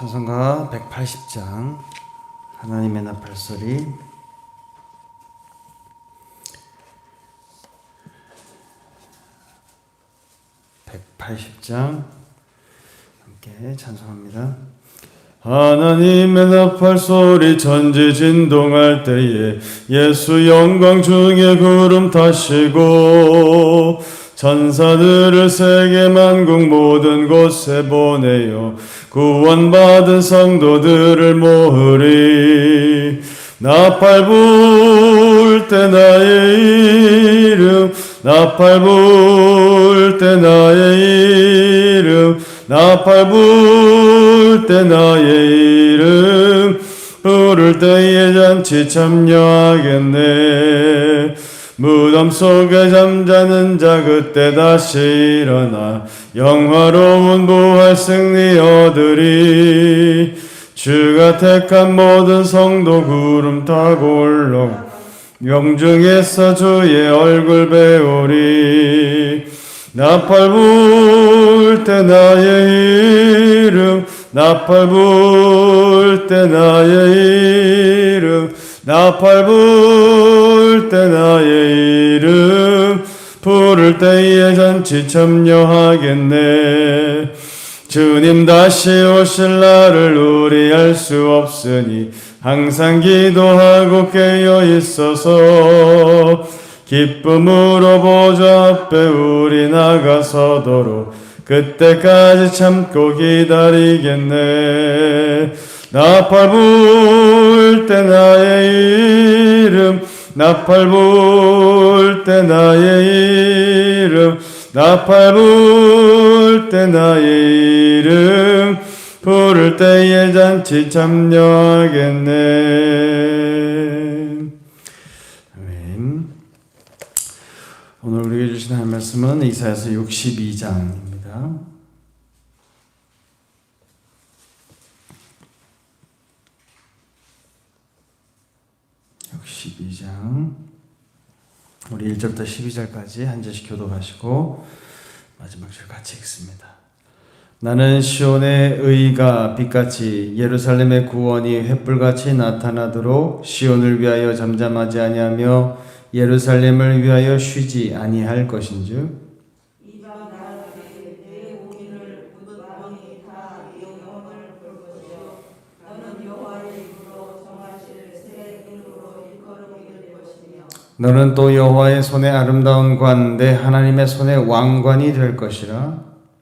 찬송가 180장 하나님의 나팔 소리 (180장) 함께 찬송합니다. 하나님의 나팔 소리 천지 진동할 때에 예수 영광 중에 구름 타시고 천사들을 세계 만국 모든 곳에 보내요. 구원받은 성도들을 모으리. 나팔 불 때 나의 이름 나팔 불 때 나의 이름 나팔 불 때 나의 이름. 부를 때에 잔치 참여하겠네 무덤 속에 잠자는 자 그때 다시 일어나 영화로운 부활 승리 얻으리. 주가 택한 모든 성도 구름 타고 올라 영중에서 주의 얼굴 배우리. 나팔 불 때 나의 이름 나팔 불 때 나의 이름 나팔 불 때 나의 이름 부를 때에 잔치 참여하겠네. 주님 다시 오실 날을 우리 알 수 없으니 항상 기도하고 깨어 있어서 기쁨으로 보좌 앞에 우리 나가서도록 그때까지 참고 기다리겠네 나팔 불 때 나의 이름 나팔 불 때 나의 이름 나팔 불 때 나의 이름 부를 때에 잔치 참여하겠네. 오늘 우리에게 주신 한 말씀은 이사야서 62장입니다 육십이 장 우리 1절부터 12절까지 한 절씩 교독하시고 마지막 줄 같이 읽습니다. 나는 시온의 의가 빛같이 예루살렘의 구원이 횃불같이 나타나도록 시온을 위하여 잠잠하지 아니하며 예루살렘을 위하여 쉬지 아니할 것인즉 너는 또 여호와의 손에 아름다운 관내 하나님의 손에 왕관이 될 것이라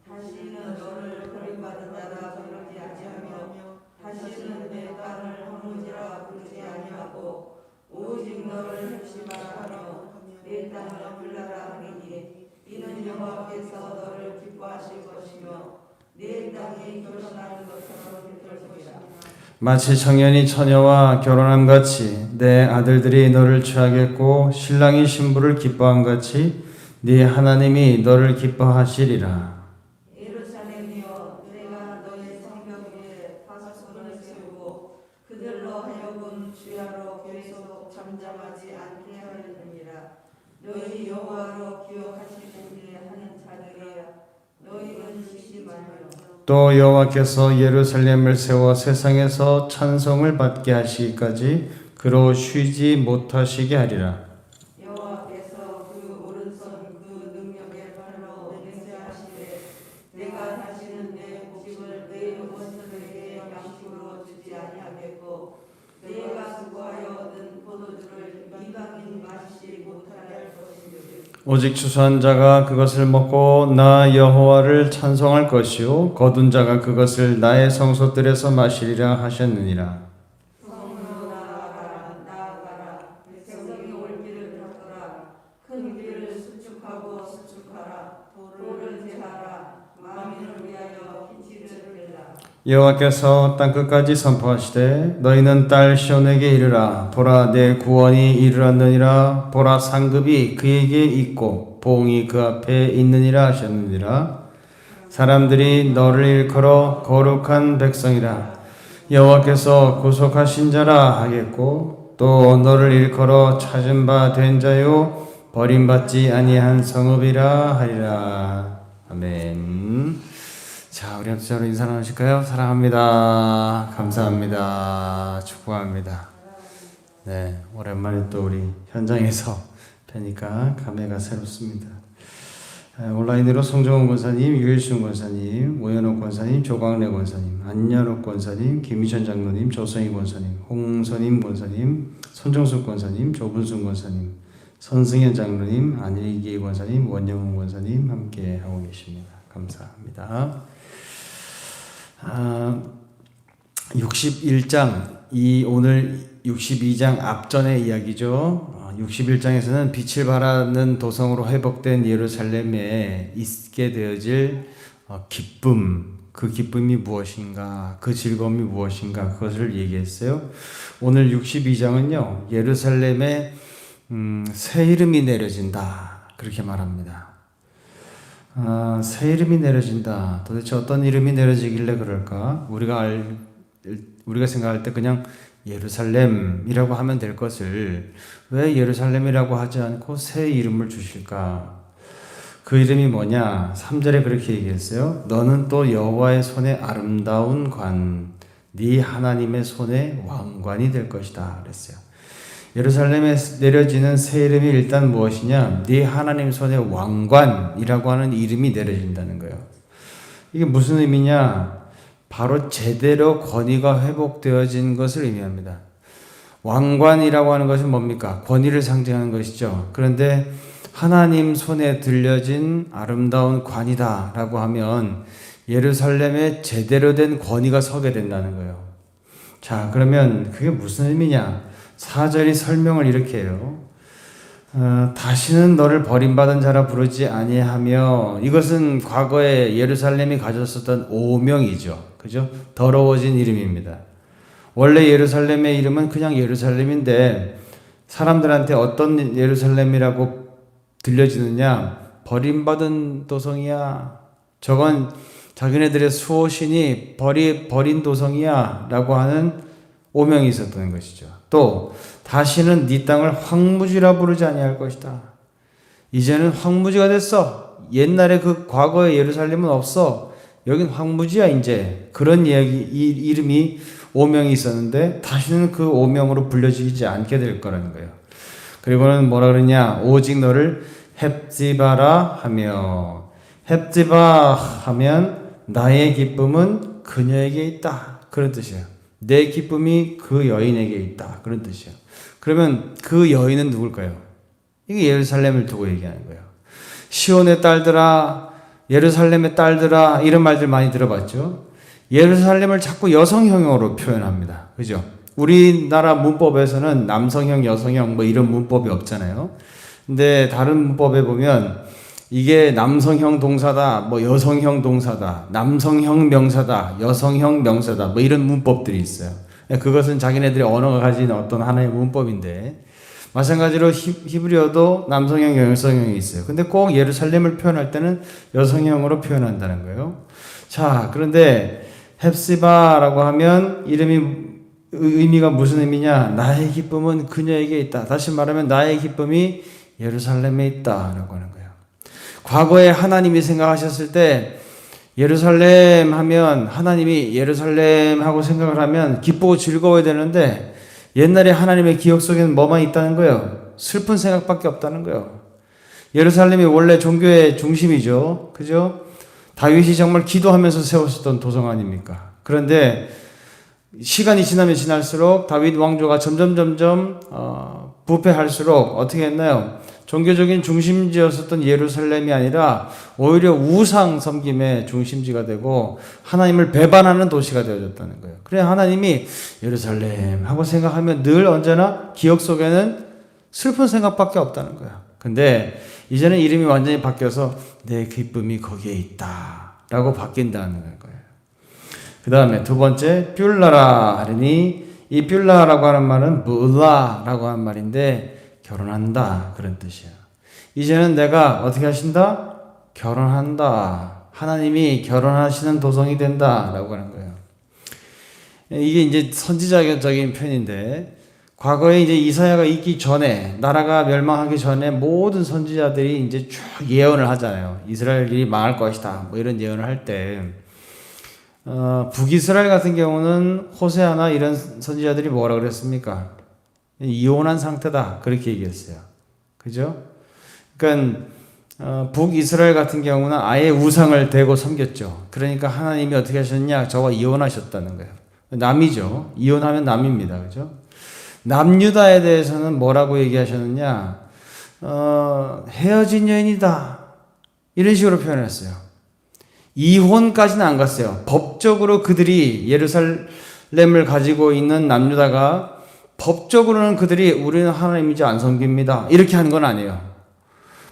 다시는 너를 버림받은 나라 부르지 아니하며 다시는 내 땅을 황무지라 부르지 아니하고 오직 너를 핵심하며 내 땅을 불라라 하리니 이는 여호와께서 너를 기뻐하실 것이며 내 땅이 결혼하는 것처럼 될 것이라 마치 청년이 처녀와 결혼함 같이 내 아들들이 너를 취하겠고 신랑이 신부를 기뻐함 같이 네 하나님이 너를 기뻐하시리라. 예루살렘이여 내가 너의 성벽 위에 파수꾼을 세우고 그들로 하여금 주야로 계속 잠잠하지 않게 하려느니라 너희 여호와로 기억하시기를 하는 자들이여 너희는 쉬지 말며 또 여호와께서 예루살렘을 세워 세상에서 찬송을 받게 하시기까지 그로 쉬지 못하시게 하리라. 여호와께서 그 오른손 그 능력의 팔로 맹세하시되 내가 다시는 내 곡식을 내 원수들에게 양식으로 주지 아니하겠고 내가 수고하여 얻은 포도주를 이방인 마시지 못하게 할 것이니 오직 추수한 자가 그것을 먹고 나 여호와를 찬송할 것이요 거둔 자가 그것을 나의 성소들에서 마시리라 하셨느니라. 성으로 나아가라 나아가라 백성이 올 길을 닦으라 큰 길을 수축하고 수축하라 돌을 제하라 만민을 위하여 빛을 들라 여호와께서 땅 끝까지 선포하시되 너희는 딸 시온에게 이르라. 보라 내 구원이 이르렀느니라. 보라 상급이 그에게 있고 보응이 그 앞에 있느니라 하셨느니라. 사람들이 너를 일컬어 거룩한 백성이라. 여호와께서 구속하신 자라 하겠고 또 너를 일컬어 찾은 바 된 자요 버림받지 아니한 성읍이라 하리라. 아멘. 자, 우리 한자로 인사 나누실까요? 사랑합니다. 감사합니다. 축복합니다. 네, 오랜만에 또 우리 현장에서 뵈니까 감회가 새롭습니다. 아, 온라인으로 송정훈 권사님, 유일순 권사님, 오현옥 권사님, 조광래 권사님, 안현옥 권사님, 김희천 장로님, 조성희 권사님, 홍선임 권사님, 손정숙 권사님, 조분순 권사님, 선승현 장로님, 안일기 권사님, 원영훈 권사님 함께 하고 계십니다. 감사합니다. 아, 61장 이 오늘 62장 앞전의 이야기죠. 61장에서는 빛을 발하는 도성으로 회복된 예루살렘에 있게 되어질 어, 기쁨, 그 기쁨이 무엇인가, 그 즐거움이 무엇인가 그것을 얘기했어요. 오늘 62장은요 예루살렘에 음, 새 이름이 내려진다 그렇게 말합니다. 아, 새 이름이 내려진다. 도대체 어떤 이름이 내려지길래 그럴까? 우리가 알, 우리가 생각할 때 그냥 예루살렘이라고 하면 될 것을 왜 예루살렘이라고 하지 않고 새 이름을 주실까? 그 이름이 뭐냐? 3절에 그렇게 얘기했어요. 너는 또 여호와의 손에 아름다운 관, 네 하나님의 손에 왕관이 될 것이다. 그랬어요. 예루살렘에 내려지는 새 이름이 일단 무엇이냐? 네 하나님 손에 왕관이라고 하는 이름이 내려진다는 거예요. 이게 무슨 의미냐? 바로 제대로 권위가 회복되어진 것을 의미합니다. 왕관이라고 하는 것은 뭡니까? 권위를 상징하는 것이죠. 그런데 하나님 손에 들려진 아름다운 관이다라고 하면 예루살렘에 제대로 된 권위가 서게 된다는 거예요. 자, 그러면 그게 무슨 의미냐? 사절이 설명을 이렇게 해요. 어, 다시는 너를 버림받은 자라 부르지 아니하며 이것은 과거에 예루살렘이 가졌었던 오명이죠. 그죠? 더러워진 이름입니다. 원래 예루살렘의 이름은 그냥 예루살렘인데 사람들한테 어떤 예루살렘이라고 들려지느냐? 버림받은 도성이야. 저건 자기네들의 수호신이 버리, 버린 도성이야. 라고 하는 오명이 있었던 것이죠. 또 다시는 네 땅을 황무지라 부르지 아니할 것이다. 이제는 황무지가 됐어. 옛날에 그 과거의 예루살렘은 없어. 여긴 황무지야 이제. 그런 이야기 이 이름이 오명이 있었는데 다시는 그 오명으로 불려지지 않게 될 거라는 거예요. 그리고는 뭐라 그러냐? 오직 너를 헵지바라 하며 헵지바 하면 나의 기쁨은 그녀에게 있다. 그런 뜻이에요. 내 기쁨이 그 여인에게 있다. 그런 뜻이에요. 그러면 그 여인은 누굴까요? 이게 예루살렘을 두고 얘기하는 거예요. 시온의 딸들아, 예루살렘의 딸들아, 이런 말들 많이 들어봤죠? 예루살렘을 자꾸 여성형으로 표현합니다. 그죠? 우리나라 문법에서는 남성형, 여성형 뭐 이런 문법이 없잖아요. 근데 다른 문법에 보면 이게 남성형 동사다, 뭐 여성형 동사다, 남성형 명사다, 여성형 명사다, 뭐 이런 문법들이 있어요. 그것은 자기네들의 언어가 가진 어떤 하나의 문법인데, 마찬가지로 히, 브리어도 남성형, 여성형이 있어요. 근데 꼭 예루살렘을 표현할 때는 여성형으로 표현한다는 거예요. 자, 그런데 헵시바라고 하면 이름이 의미가 무슨 의미냐? 나의 기쁨은 그녀에게 있다. 다시 말하면 나의 기쁨이 예루살렘에 있다라고 하는 거예요. 과거에 하나님이 생각하셨을 때 예루살렘 하면 하나님이 예루살렘 하고 생각을 하면 기쁘고 즐거워야 되는데 옛날에 하나님의 기억 속에는 뭐만 있다는 거예요? 슬픈 생각밖에 없다는 거예요. 예루살렘이 원래 종교의 중심이죠. 그죠? 다윗이 정말 기도하면서 세웠었던 도성 아닙니까? 그런데 시간이 지나면 지날수록 다윗 왕조가 점점 점점 어, 부패할수록 어떻게 했나요? 종교적인 중심지였었던 예루살렘이 아니라 오히려 우상 섬김의 중심지가 되고 하나님을 배반하는 도시가 되어졌다는 거예요. 그래 하나님이 예루살렘 하고 생각하면 늘 언제나 기억 속에는 슬픈 생각밖에 없다는 거야. 근데 이제는 이름이 완전히 바뀌어서 내 기쁨이 거기에 있다. 라고 바뀐다는 거예요. 그 다음에 두 번째, 뷸라라 하니 이 뷸라라고 하는 말은 무라라고 하는 말인데 결혼한다 그런 뜻이야. 이제는 내가 어떻게 하신다? 결혼한다. 하나님이 결혼하시는 도성이 된다 라고 하는 거예요. 이게 이제 선지자적인 편인데 과거에 이제 이사야가 있기 전에 나라가 멸망하기 전에 모든 선지자들이 이제 쭉 예언을 하잖아요. 이스라엘이 망할 것이다. 뭐 이런 예언을 할 때 어, 북이스라엘 같은 경우는 호세아나 이런 선지자들이 뭐라 그랬습니까? 이혼한 상태다 그렇게 얘기했어요. 그죠? 그러니까 어, 북이스라엘 같은 경우는 아예 우상을 대고 섬겼죠. 그러니까 하나님이 어떻게 하셨냐? 저와 이혼하셨다는 거예요. 남이죠. 이혼하면 남입니다. 그죠? 남유다에 대해서는 뭐라고 얘기하셨느냐? 어, 헤어진 여인이다. 이런 식으로 표현했어요. 이혼까지는 안 갔어요. 법적으로 그들이 예루살렘을 가지고 있는 남유다가 법적으로는 그들이 우리는 하나님이지 안 섬깁니다. 이렇게 하는 건 아니에요.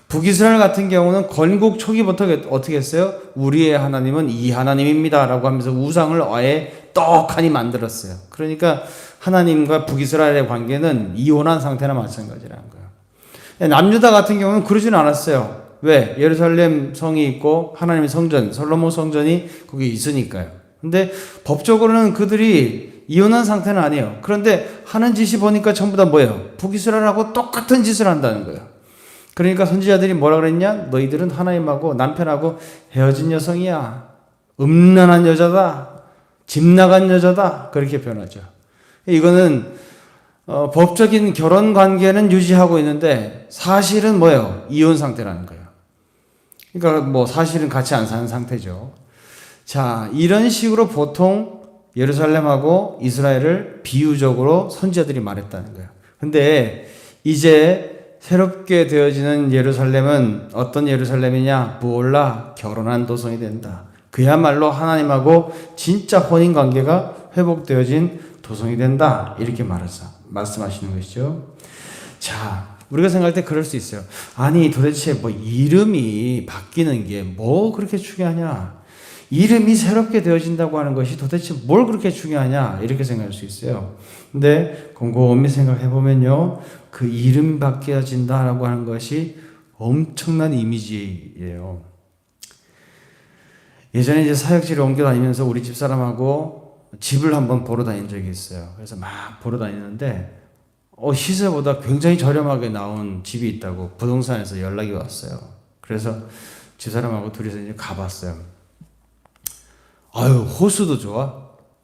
북이스라엘 같은 경우는 건국 초기부터 어떻게 했어요? 우리의 하나님은 이 하나님입니다. 라고 하면서 우상을 아예 떡하니 만들었어요. 그러니까 하나님과 북이스라엘의 관계는 이혼한 상태나 마찬가지라는 거예요. 남유다 같은 경우는 그러지는 않았어요. 왜? 예루살렘 성이 있고 하나님의 성전, 솔로몬 성전이 거기 있으니까요. 근데 법적으로는 그들이 이혼한 상태는 아니에요. 그런데 하는 짓이 보니까 전부 다 뭐예요? 북이스라엘하고 똑같은 짓을 한다는 거예요. 그러니까 선지자들이 뭐라 그랬냐? 너희들은 하나님하고 남편하고 헤어진 여성이야. 음란한 여자다. 집 나간 여자다. 그렇게 표현하죠. 이거는 어, 법적인 결혼 관계는 유지하고 있는데 사실은 뭐예요? 이혼 상태라는 거예요. 그러니까 뭐 사실은 같이 안 사는 상태죠. 자, 이런 식으로 보통 예루살렘하고 이스라엘을 비유적으로 선지자들이 말했다는 거예요. 근데 이제 새롭게 되어지는 예루살렘은 어떤 예루살렘이냐? 몰라. 결혼한 도성이 된다. 그야말로 하나님하고 진짜 혼인 관계가 회복되어진 도성이 된다. 이렇게 말해서 말씀하시는 것이죠. 자, 우리가 생각할 때 그럴 수 있어요. 아니, 도대체 뭐 이름이 바뀌는 게 뭐 그렇게 중요하냐? 이름이 새롭게 되어진다고 하는 것이 도대체 뭘 그렇게 중요하냐? 이렇게 생각할 수 있어요. 근데 곰곰이 생각해 보면요. 그 이름 바뀌어진다라고 하는 것이 엄청난 이미지예요. 예전에 이제 사역지를 옮겨 다니면서 우리 집 사람하고 집을 한번 보러 다닌 적이 있어요. 그래서 막 보러 다니는데 어, 시세보다 굉장히 저렴하게 나온 집이 있다고 부동산에서 연락이 왔어요. 그래서 집 사람하고 둘이서 이제 가봤어요. 아유, 호수도 좋아.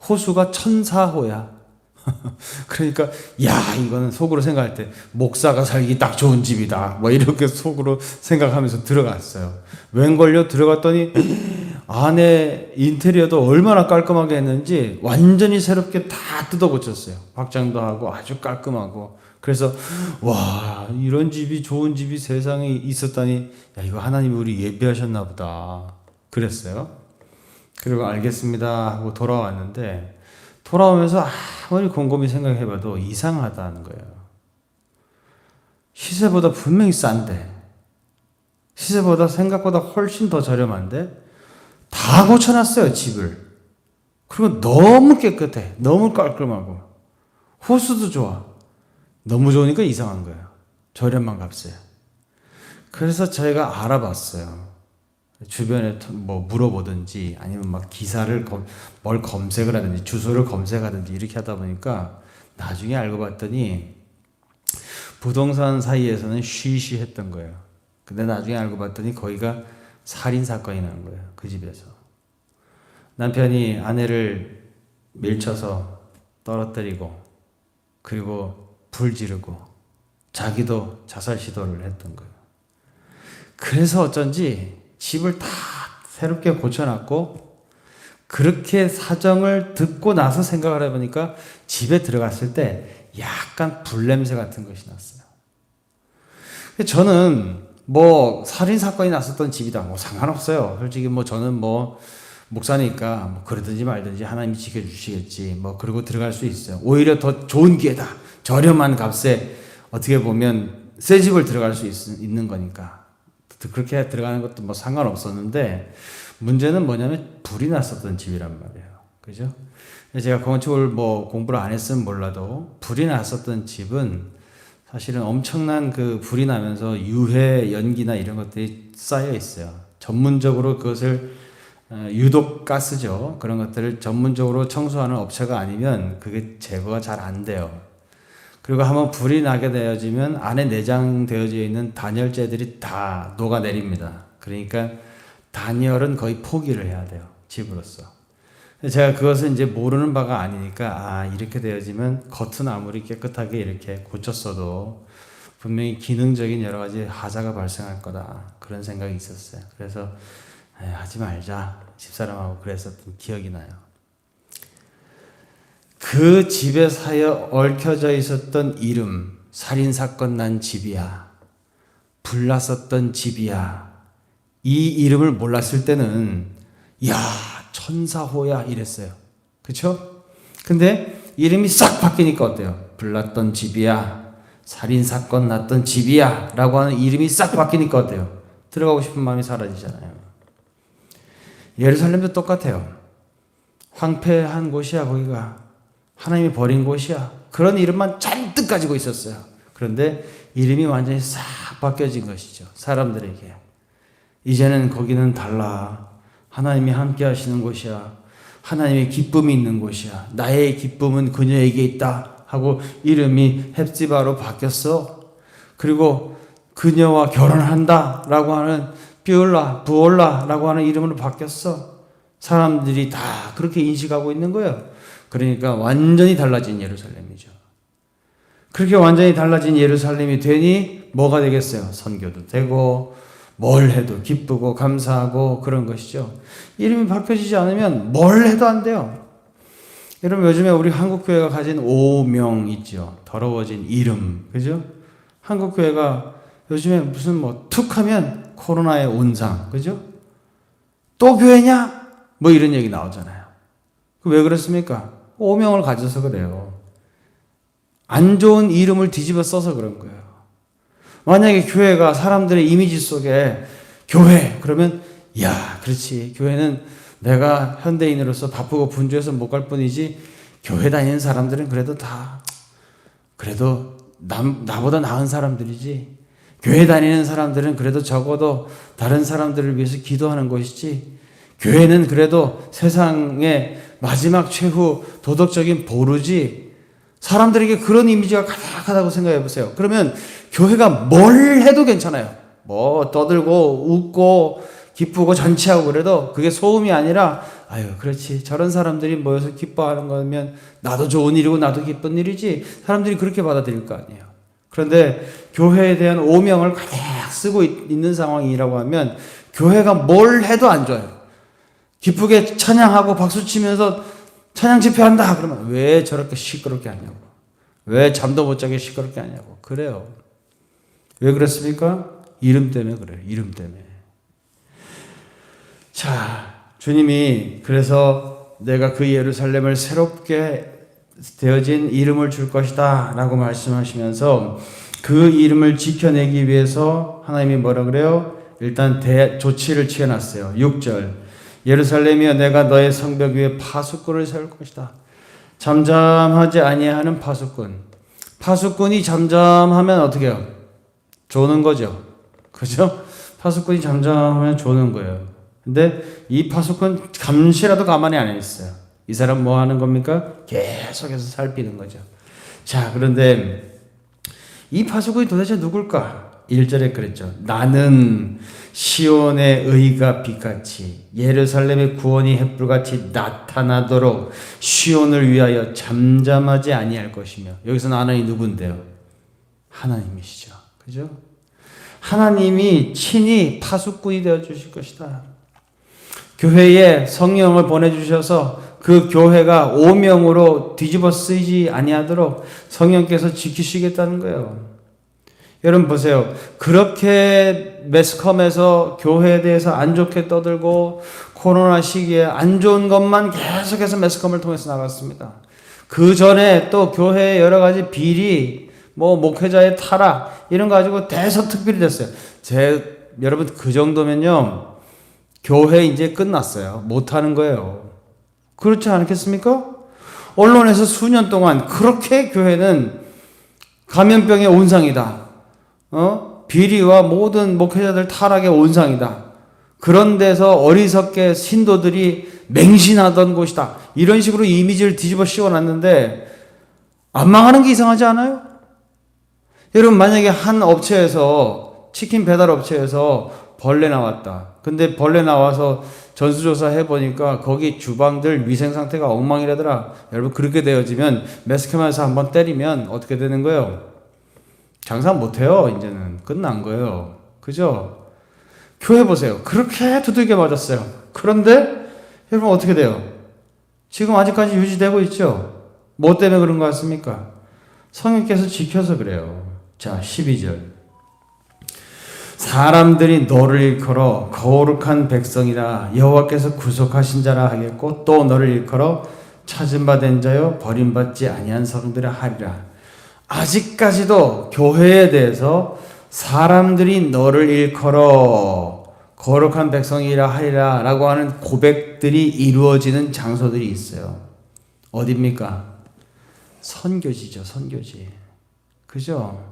호수가 천사호야. 그러니까 야 이거는 속으로 생각할 때 목사가 살기 딱 좋은 집이다. 뭐 이렇게 속으로 생각하면서 들어갔어요. 웬걸요? 들어갔더니 안에 인테리어도 얼마나 깔끔하게 했는지 완전히 새롭게 다 뜯어 고쳤어요. 확장도 하고 아주 깔끔하고. 그래서 와 이런 집이 좋은 집이 세상에 있었다니. 야 이거 하나님이 우리 예비하셨나 보다. 그랬어요 그리고 알겠습니다 하고 돌아왔는데 돌아오면서 아무리 곰곰이 생각해봐도 이상하다는 거예요. 시세보다 분명히 싼데, 시세보다 생각보다 훨씬 더 저렴한데, 다 고쳐놨어요, 집을. 그리고 너무 깨끗해. 너무 깔끔하고. 호수도 좋아. 너무 좋으니까 이상한 거예요. 저렴한 값에. 그래서 저희가 알아봤어요. 주변에 뭐 물어보든지 아니면 막 기사를 검, 뭘 검색을 하든지 주소를 검색하든지 이렇게 하다 보니까 나중에 알고 봤더니 부동산 사이에서는 쉬쉬했던 거예요. 근데 나중에 알고 봤더니 거기가 살인 사건이 난 거예요. 그 집에서 남편이 아내를 밀쳐서 떨어뜨리고 그리고 불 지르고 자기도 자살 시도를 했던 거예요. 그래서 어쩐지 집을 다 새롭게 고쳐놨고 그렇게 사정을 듣고 나서 생각을 해보니까 집에 들어갔을 때 약간 불냄새 같은 것이 났어요. 저는 뭐 살인 사건이 났었던 집이다 뭐 상관없어요. 솔직히 뭐 저는 뭐 목사니까 뭐 그러든지 말든지 하나님이 지켜주시겠지 뭐 그러고 들어갈 수 있어요. 오히려 더 좋은 기회다. 저렴한 값에 어떻게 보면 새 집을 들어갈 수 있, 있는 거니까. 그렇게 들어가는 것도 뭐 상관없었는데 문제는 뭐냐면 불이 났었던 집이란 말이에요. 그죠? 제가 건축을 뭐 공부를 안 했으면 몰라도 불이 났었던 집은 사실은 엄청난 그 불이 나면서 유해 연기나 이런 것들이 쌓여 있어요. 전문적으로 그것을 어, 유독 가스죠. 그런 것들을 전문적으로 청소하는 업체가 아니면 그게 제거가 잘 안 돼요. 그리고 한번 불이 나게 되어지면 안에 내장되어져 있는 단열재들이 다 녹아내립니다. 그러니까 단열은 거의 포기를 해야 돼요. 집으로서. 제가 그것을 이제 모르는 바가 아니니까 아 이렇게 되어지면 겉은 아무리 깨끗하게 이렇게 고쳤어도 분명히 기능적인 여러 가지 하자가 발생할 거다 그런 생각이 있었어요. 그래서 하지 말자 집사람하고 그랬었던 기억이 나요. 그 집에 사여 얽혀져 있었던 이름 살인 사건 난 집이야. 불났었던 집이야. 이 이름을 몰랐을 때는 야 천사호야 이랬어요. 그쵸? 근데 이름이 싹 바뀌니까 어때요? 불났던 집이야. 살인 사건 났던 집이야. 라고 하는 이름이 싹 바뀌니까 어때요? 들어가고 싶은 마음이 사라지잖아요. 예루살렘도 똑같아요. 황폐한 곳이야 거기가 하나님이 버린 곳이야 그런 이름만 잔뜩 가지고 있었어요 그런데 이름이 완전히 싹 바뀌어진 것이죠 사람들에게 이제는 거기는 달라. 하나님이 함께 하시는 곳이야. 하나님의 기쁨이 있는 곳이야. 나의 기쁨은 그녀에게 있다. 하고 이름이 헵지바로 바뀌었어. 그리고 그녀와 결혼한다. 라고 하는 비올라, 부올라 라고 하는 이름으로 바뀌었어. 사람들이 다 그렇게 인식하고 있는 거예요. 그러니까 완전히 달라진 예루살렘이죠. 그렇게 완전히 달라진 예루살렘이 되니 뭐가 되겠어요? 선교도 되고, 뭘 해도 기쁘고 감사하고 그런 것이죠. 이름이 바뀌어지지 않으면 뭘 해도 안 돼요. 여러분 요즘에 우리 한국 교회가 가진 오명 있죠. 더러워진 이름. 그죠? 한국 교회가 요즘에 무슨 뭐 툭 하면 코로나의 온상. 그죠? 또 교회냐? 뭐 이런 얘기 나오잖아요. 그왜 그렇습니까? 오명을 가져서 그래요. 안 좋은 이름을 뒤집어 써서 그런 거예요. 만약에 교회가 사람들의 이미지 속에 교회 그러면 야 그렇지 교회는 내가 현대인으로서 바쁘고 분주해서 못 갈 뿐이지 교회 다니는 사람들은 그래도 다 그래도 남, 나보다 나은 사람들이지 교회 다니는 사람들은 그래도 적어도 다른 사람들을 위해서 기도하는 것이지 교회는 그래도 세상의 마지막 최후 도덕적인 보루지 사람들에게 그런 이미지가 가득하다고 생각해 보세요. 그러면 교회가 뭘 해도 괜찮아요. 뭐 떠들고 웃고 기쁘고 잔치하고 그래도 그게 소음이 아니라 아유 그렇지 저런 사람들이 모여서 기뻐하는 거면 나도 좋은 일이고 나도 기쁜 일이지 사람들이 그렇게 받아들일 거 아니에요. 그런데 교회에 대한 오명을 가득 쓰고 있- 있는 상황이라고 하면 교회가 뭘 해도 안 좋아요. 기쁘게 찬양하고 박수 치면서 찬양 집회한다 그러면 왜 저렇게 시끄럽게 하냐고. 왜 잠도 못 자게 시끄럽게 하냐고. 그래요. 왜 그렇습니까? 이름 때문에 그래요. 이름 때문에. 자, 주님이 그래서 내가 그 예루살렘을 새롭게 되어진 이름을 줄 것이다 라고 말씀하시면서 그 이름을 지켜내기 위해서 하나님이 뭐라 그래요? 일단 대, 조치를 취해놨어요. 6절. 예루살렘이여 내가 너의 성벽 위에 파수꾼을 세울 것이다. 잠잠하지 아니하는 파수꾼. 파수꾼이 잠잠하면 어떻게 해요? 조는 거죠. 그죠? 파수꾼이 잠잠하면 조는 거예요. 근데 이 파수꾼 잠시라도 가만히 안 있어요. 이 사람 뭐 하는 겁니까? 계속해서 살피는 거죠. 자, 그런데 이 파수꾼이 도대체 누굴까? 1절에 그랬죠. 나는 시온의 의가 빛같이 예루살렘의 구원이 햇불같이 나타나도록 시온을 위하여 잠잠하지 아니할 것이며 여기서 나는 누군데요? 하나님이시죠. 그죠? 하나님이 친히 파수꾼이 되어 주실 것이다. 교회에 성령을 보내 주셔서 그 교회가 오명으로 뒤집어 쓰이지 아니하도록 성령께서 지키시겠다는 거예요. 여러분 보세요. 그렇게 매스컴에서 교회에 대해서 안 좋게 떠들고 코로나 시기에 안 좋은 것만 계속해서 매스컴을 통해서 나갔습니다. 그 전에 또 교회의 여러 가지 비리, 뭐 목회자의 타락 이런 거 가지고 대서특필이 됐어요. 제 여러분 그 정도면요 교회 이제 끝났어요. 못 하는 거예요. 그렇지 않겠습니까? 언론에서 수년 동안 그렇게 교회는 감염병의 온상이다. 어? 비리와 모든 목회자들 타락의 온상이다. 그런 데서 어리석게 신도들이 맹신하던 곳이다. 이런 식으로 이미지를 뒤집어 씌워놨는데 안 망하는 게 이상하지 않아요? 여러분 만약에 한 업체에서 치킨 배달 업체에서 벌레 나왔다. 근데 벌레 나와서 전수조사 해보니까 거기 주방들 위생 상태가 엉망이라더라. 여러분 그렇게 되어지면 매스컴에서 한번 때리면 어떻게 되는 거예요? 장사 못해요. 이제는 끝난 거예요. 그죠? 교회 보세요. 그렇게 두들겨 맞았어요. 그런데 여러분 어떻게 돼요? 지금 아직까지 유지되고 있죠? 뭐 때문에 그런 것 같습니까? 성령께서 지켜서 그래요. 자, 12절. 사람들이 너를 일컬어 거룩한 백성이라 여호와께서 구속하신 자라 하겠고 또 너를 일컬어 찾은 바 된 자요 버림받지 아니한 성들아 하리라. 아직까지도 교회에 대해서 사람들이 너를 일컬어 거룩한 백성이라 하리라 라고 하는 고백들이 이루어지는 장소들이 있어요. 어딥니까? 선교지죠, 선교지. 그죠?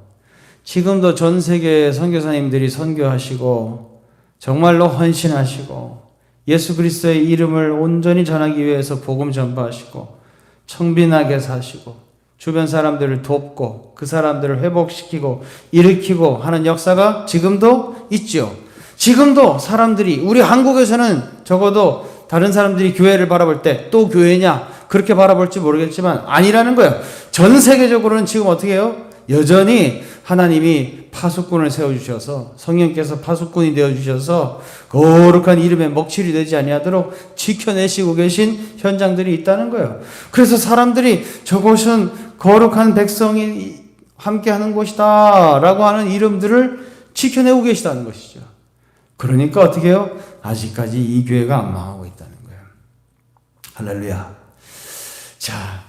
지금도 전 세계 선교사님들이 선교하시고 정말로 헌신하시고 예수 그리스도의 이름을 온전히 전하기 위해서 복음 전파하시고 청빈하게 사시고 주변 사람들을 돕고 그 사람들을 회복시키고 일으키고 하는 역사가 지금도 있죠. 지금도 사람들이 우리 한국에서는 적어도 다른 사람들이 교회를 바라볼 때 또 교회냐 그렇게 바라볼지 모르겠지만 아니라는 거예요. 전 세계적으로는 지금 어떻게 해요? 여전히 하나님이 파수꾼을 세워 주셔서 성령께서 파수꾼이 되어 주셔서 거룩한 이름에 먹칠이 되지 아니하도록 지켜내시고 계신 현장들이 있다는 거예요. 그래서 사람들이 저곳은 거룩한 백성이 함께하는 곳이다 라고 하는 이름들을 지켜내고 계시다는 것이죠. 그러니까 어떻게 해요? 아직까지 이 교회가 안 망하고 있다는 거예요. 할렐루야. 자,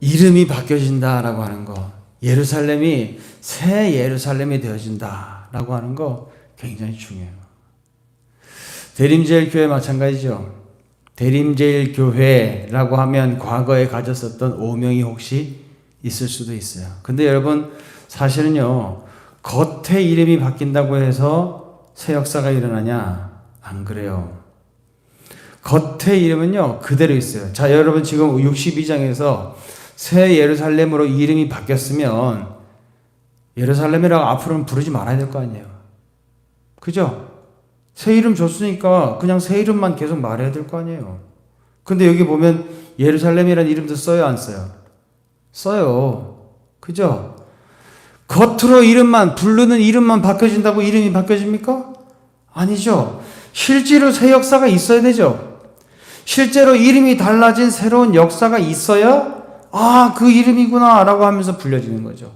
이름이 바뀌어진다라고 하는 거. 예루살렘이 새 예루살렘이 되어진다라고 하는 거 굉장히 중요해요. 대림제일 교회 마찬가지죠. 대림제일 교회라고 하면 과거에 가졌었던 오명이 혹시 있을 수도 있어요. 근데 여러분 사실은요. 겉에 이름이 바뀐다고 해서 새 역사가 일어나냐? 안 그래요. 겉의 이름은요, 그대로 있어요. 자, 여러분 지금 62장에서 새 예루살렘으로 이름이 바뀌었으면 예루살렘이라고 앞으로는 부르지 말아야 될 거 아니에요. 그죠? 새 이름 줬으니까 그냥 새 이름만 계속 말해야 될 거 아니에요. 근데 여기 보면 예루살렘이라는 이름도 써요, 안 써요? 써요. 그죠? 겉으로 이름만, 부르는 이름만 바뀌어진다고 이름이 바뀌어집니까? 아니죠. 실제로 새 역사가 있어야 되죠. 실제로 이름이 달라진 새로운 역사가 있어야 아, 그 이름이구나 라고 하면서 불려지는 거죠.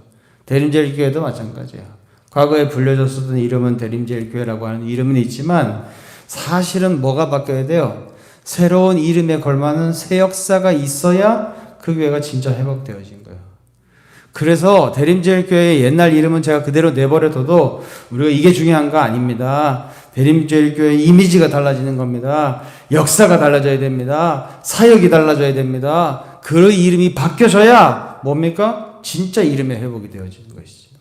대림제일 교회도 마찬가지예요. 과거에 불려졌었던 이름은 대림제일 교회라고 하는 이름은 있지만 사실은 뭐가 바뀌어야 돼요? 새로운 이름에 걸맞는 새 역사가 있어야 그 교회가 진짜 회복되어진 거예요. 그래서 대림제일 교회의 옛날 이름은 제가 그대로 내버려둬도 우리가 이게 중요한 거 아닙니다. 대림제일 교회 이미지가 달라지는 겁니다. 역사가 달라져야 됩니다. 사역이 달라져야 됩니다. 그 이름이 바뀌어져야 뭡니까? 진짜 이름의 회복이 되어지는 것이죠.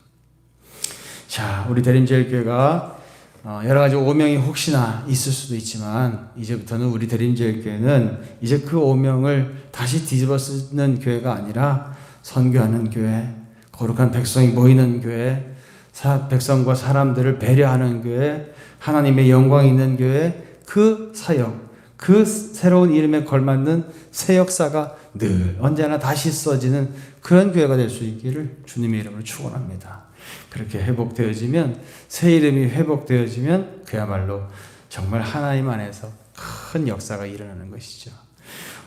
자, 우리 대림제일 교회가 어, 여러 가지 오명이 혹시나 있을 수도 있지만 이제부터는 우리 대림제일 교회는 이제 그 오명을 다시 뒤집어 쓰는 교회가 아니라 선교하는 교회, 거룩한 백성이 모이는 교회, 사, 백성과 사람들을 배려하는 교회, 하나님의 영광 있는 교회, 그 사역, 그 새로운 이름에 걸맞는 새 역사가 늘 언제나 다시 써지는 그런 교회가 될 수 있기를 주님의 이름으로 축원합니다. 그렇게 회복되어지면 새 이름이 회복되어지면 그야말로 정말 하나님 안에서 큰 역사가 일어나는 것이죠.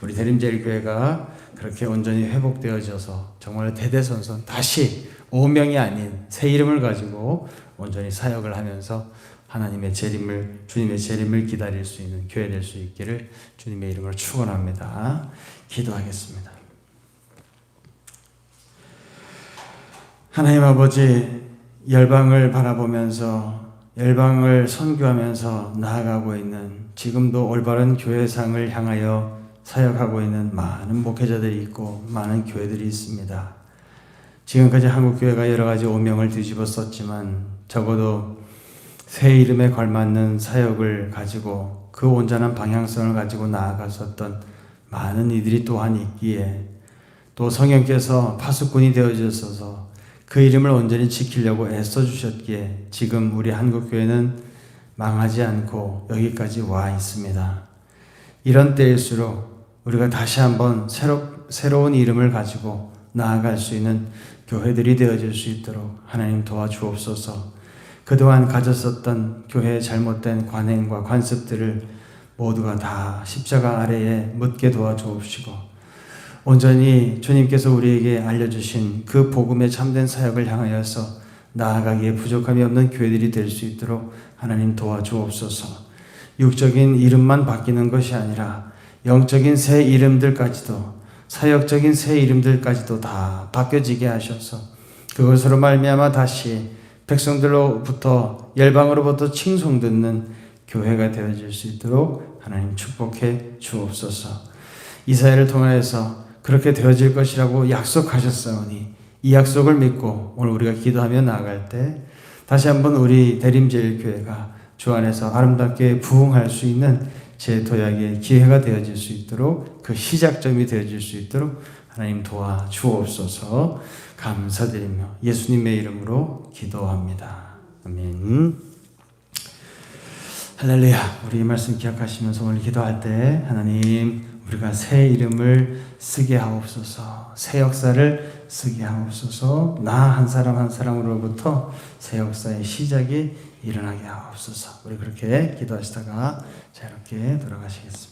우리 대림제일 교회가 그렇게 온전히 회복되어져서 정말 대대손손 다시 오명이 아닌 새 이름을 가지고 온전히 사역을 하면서 하나님의 재림을 주님의 재림을 기다릴 수 있는 교회 될 수 있기를 주님의 이름으로 축원합니다. 기도하겠습니다. 하나님 아버지 열방을 바라보면서 열방을 선교하면서 나아가고 있는 지금도 올바른 교회상을 향하여 사역하고 있는 많은 목회자들이 있고 많은 교회들이 있습니다. 지금까지 한국 교회가 여러 가지 오명을 뒤집어 썼지만 적어도 새 이름에 걸맞는 사역을 가지고 그 온전한 방향성을 가지고 나아갔었던 많은 이들이 또한 있기에 또 성령께서 파수꾼이 되어주셔서 그 이름을 온전히 지키려고 애써 주셨기에 지금 우리 한국 교회는 망하지 않고 여기까지 와 있습니다. 이런 때일수록 우리가 다시 한번 새로, 새로운 이름을 가지고 나아갈 수 있는 교회들이 되어질 수 있도록 하나님 도와주옵소서. 그동안 가졌었던 교회의 잘못된 관행과 관습들을 모두가 다 십자가 아래에 묻게 도와주옵시고 온전히 주님께서 우리에게 알려주신 그 복음의 참된 사역을 향하여서 나아가기에 부족함이 없는 교회들이 될 수 있도록 하나님 도와주옵소서. 육적인 이름만 바뀌는 것이 아니라 영적인 새 이름들까지도 사역적인 새 이름들까지도 다 바뀌어지게 하셔서 그것으로 말미암아 다시 백성들로부터 열방으로부터 칭송 듣는 교회가 되어질 수 있도록 하나님 축복해 주옵소서. 이사야를 통하여서 그렇게 되어질 것이라고 약속하셨사오니 이 약속을 믿고 오늘 우리가 기도하며 나아갈 때 다시 한번 우리 대림제일 교회가 주 안에서 아름답게 부흥할 수 있는 제 도약의 기회가 되어질 수 있도록 그 시작점이 되어질 수 있도록 하나님 도와 주옵소서 감사드리며 예수님의 이름으로 기도합니다. 아멘. 할렐루야. 우리 이 말씀 기억하시면서 오늘 기도할 때 하나님 우리가 새 이름을 쓰게 하옵소서. 새 역사를 쓰게 하옵소서. 나 한 사람 한 사람으로부터 새 역사의 시작이 일어나게 하옵소서. 우리 그렇게 기도하시다가 자 이렇게 돌아가시겠습니다.